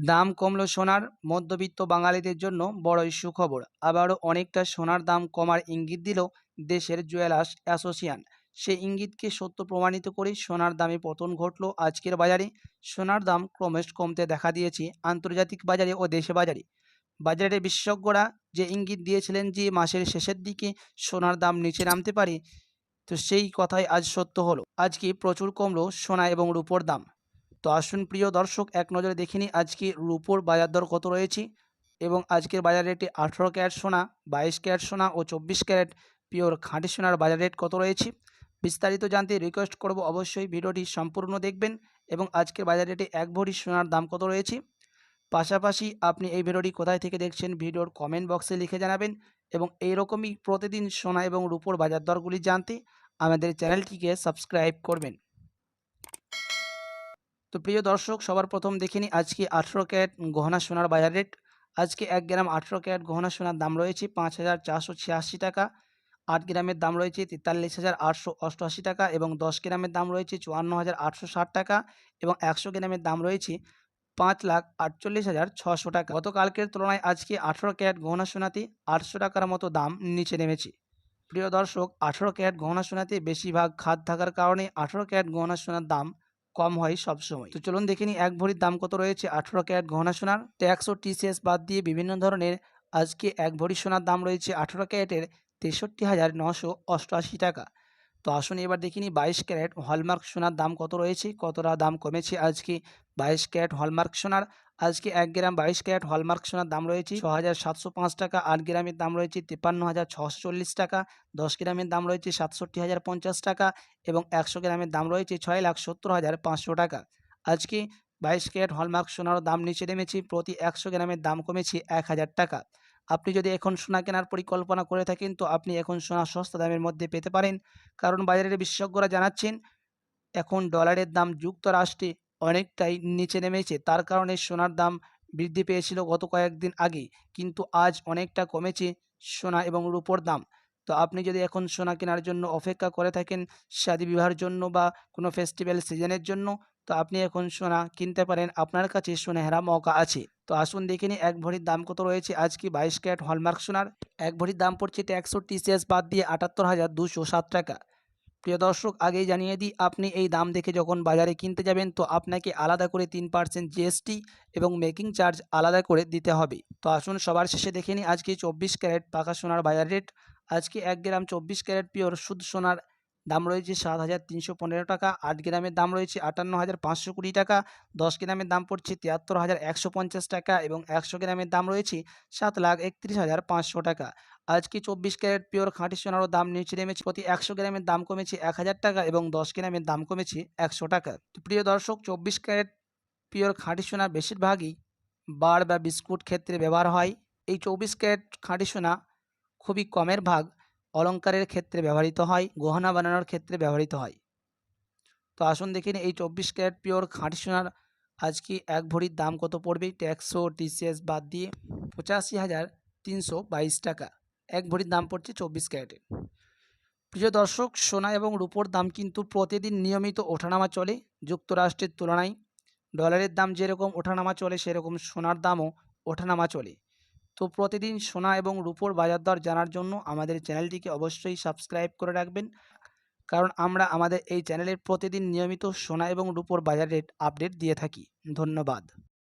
দাম কমলো সোনার, মধ্যবিত্ত বাঙালিদের জন্য বড়ই সুখবর। আবারও অনেকটা সোনার দাম কমার ইঙ্গিত দিল দেশের জুয়েলার্স অ্যাসোসিয়েশন। সেই ইঙ্গিতকে সত্য প্রমাণিত করে সোনার দামে পতন ঘটল আজকের বাজারে। সোনার দাম ক্রমশ কমতে দেখা দিয়েছে আন্তর্জাতিক বাজারে ও দেশে বাজারে। বাজারের বিশেষজ্ঞরা যে ইঙ্গিত দিয়েছিলেন যে মাসের শেষের দিকে সোনার দাম নিচে নামতে পারে, তো সেই কথাই আজ সত্য হলো। আজকে প্রচুর কমলো সোনা এবং রূপোর দাম। তো আসুন প্রিয় দর্শক, এক নজরে দেখিনি আজকে রূপোর বাজার দর কত রয়েছে এবং আজকের বাজার রেটে আঠেরো ক্যারেট সোনা, বাইশ ক্যারেট সোনা ও চব্বিশ ক্যারেট পিওর খাঁটি সোনার বাজার রেট কত রয়েছে? বিস্তারিত জানতে রিকোয়েস্ট করব অবশ্যই ভিডিওটি সম্পূর্ণ দেখবেন এবং আজকের বাজার রেটে এক ভরি সোনার দাম কত রয়েছে? পাশাপাশি আপনি এই ভিডিওটি কোথায় থেকে দেখছেন ভিডিওর কমেন্ট বক্সে লিখে জানাবেন এবং এইরকমই প্রতিদিন সোনা এবং রূপোর বাজার দরগুলি জানতে আমাদের চ্যানেলটিকে সাবস্ক্রাইব করবেন। তো প্রিয় দর্শক, সবার প্রথম দেখে নিই আজকে আঠেরো ক্যারেট গহনা সোনার বাজার রেট। আজকে এক গ্রাম আঠেরো ক্যারেট গহনা সোনার দাম রয়েছে পাঁচ হাজার চারশো ছিয়াশি টাকা। আট গ্রামের দাম রয়েছে তেতাল্লিশ হাজার আটশো অষ্টআশি টাকা এবং দশ গ্রামের দাম রয়েছে চুয়ান্ন হাজার আটশো ষাট টাকা এবং একশো গ্রামের দাম রয়েছে পাঁচ লাখ আটচল্লিশ হাজার ছশো টাকা। গতকালকের তুলনায় আজকে আঠেরো ক্যারেট গহনা সোনাতে আটশো টাকার মতো দাম নিচে নেমেছে। প্রিয় দর্শক, আঠেরো ক্যারেট গহনা সোনাতে বেশিরভাগ খাদ থাকার কারণে আঠেরো ক্যারেট গহনা সোনার দাম কম হয় সব সময় তো চলুন দেখে নিই, এক ভরির দাম কত রয়েছে? আঠেরো ক্যারেট গহনা সোনার, ট্যাক্স ও টিসিএস বাদ দিয়ে বিভিন্ন ধরনের আজকে এক ভরি সোনার দাম রয়েছে আঠেরো ক্যারেটের তেষট্টি হাজার নশো অষ্টআশি টাকা। তো আসুন এবার দেখিনি বাইশ ক্যারেট হলমার্ক সোনার দাম কত রয়েছে? কতটা দাম কমেছে আজকে? বাইশ ক্যারেট হলমার্ক সোনার। আজকে এক গ্রাম বাইশ ক্যারেট হলমার্ক সোনার দাম রয়েছে ছ হাজার সাতশো পাঁচ টাকা, আট গ্রামের দাম রয়েছে তিপ্পান্ন হাজার ছশো চল্লিশ টাকা, দশ গ্রামের দাম রয়েছে সাতষট্টি হাজার পঞ্চাশ টাকা এবং একশো গ্রামের দাম রয়েছে ছয় লাখ সত্তর হাজার পাঁচশো টাকা। আজকে বাইশ ক্যারেট হলমার্ক সোনারও দাম নিচে নেমেছে, প্রতি একশো গ্রামের দাম কমেছে এক হাজার টাকা। আপনি যদি এখন সোনা কেনার পরিকল্পনা করে থাকেন, তো আপনি এখন সোনা সস্তা দামের মধ্যে পেতে পারেন। কারণ বাজারের বিশেষজ্ঞরা জানাচ্ছেন, এখন ডলারের দাম যুক্তরাষ্ট্রে অনেকটাই নিচে নেমেছে। তার কারণে সোনার দাম বৃদ্ধি পেয়েছিল গত কয়েকদিন আগে কিন্তু আজ অনেকটা কমেছে সোনা এবং রূপোর দাম। তো আপনি যদি এখন সোনা কেনার জন্য অপেক্ষা করে থাকেন শাদী বিবাহের জন্য বা কোনো ফেস্টিভ্যাল সিজনের জন্য, তো আপনি এখন সোনা কিনতে পারেন। আপনার কাছে সোনাহেরা মৌকা আছে। তো আসুন দেখে নিই এক ভরির দাম কত রয়েছে। আজকে বাইশ ক্যারেট হলমার্ক সোনার? এক ভরির দাম পড়ছে ট্যাক্স ও টিসিএস বাদ দিয়ে আটাত্তর হাজার দুশো সাত টাকা। প্রিয় দর্শক, আগেই জানিয়ে দিই, আপনি এই দাম দেখে যখন বাজারে কিনতে যাবেন, তো আপনাকে আলাদা করে তিন পার্সেন্ট জিএসটি এবং মেকিং চার্জ আলাদা করে দিতে হবে। তো আসুন, সবার শেষে দেখে নিই, আজকে চব্বিশ ক্যারেট পাকা সোনার বাজার রেট আজকে এক গ্রাম চব্বিশ ক্যারেট পিওর শুদ্ধ সোনার দাম রয়েছে সাত হাজার তিনশো পনেরো টাকা, আট গ্রামের দাম রয়েছে আটান্ন হাজার পাঁচশো কুড়ি টাকা, দশ গ্রামের দাম পড়ছে তিয়াত্তর হাজার একশো পঞ্চাশ টাকা এবং একশো গ্রামের দাম রয়েছে সাত লাখ একত্রিশ হাজার পাঁচশো টাকা। আজকে চব্বিশ ক্যারেট পিওর খাঁটি সোনারও দাম নিচে নেমেছে, প্রতি একশো গ্রামের দাম কমেছে এক হাজার টাকা এবং দশ গ্রামের দাম কমেছে একশো টাকা। প্রিয় দর্শক, চব্বিশ ক্যারেট পিওর খাঁটি সোনা বেশিরভাগই বার বা বিস্কুট ক্ষেত্রে ব্যবহার হয়। এই চব্বিশ ক্যারেট খাঁটি সোনা খুবই কমের ভাগ। অলঙ্কারের ক্ষেত্রে ব্যবহৃত হয়, গহনা বানানোর ক্ষেত্রে ব্যবহৃত হয়। তো আসুন দেখে এই চব্বিশ ক্যারেট পিওর খাঁটি সোনার আজকে এক ভরির দাম কত পড়বে? ট্যাক্সও টিসিএস বাদ দিয়ে পঁচাশি হাজার তিনশো বাইশ টাকা। এক ভরির দাম পড়ছে চব্বিশ ক্যারেটের প্রিয় দর্শক, সোনা এবং রূপোর দাম কিন্তু প্রতিদিন নিয়মিত ওঠানামা চলে যুক্তরাষ্ট্রের তুলনায়। ডলারের দাম যেরকম ওঠানামা চলে, সেরকম সোনার দামও ওঠানামা চলে। তো প্রতিদিন সোনা এবং রূপোর বাজার দর জানার জন্য আমাদের চ্যানেলটিকে অবশ্যই সাবস্ক্রাইব করে রাখবেন। কারণ আমরা আমাদের এই চ্যানেলের প্রতিদিন নিয়মিত সোনা এবং রূপোর বাজার রেট আপডেট দিয়ে থাকি। ধন্যবাদ।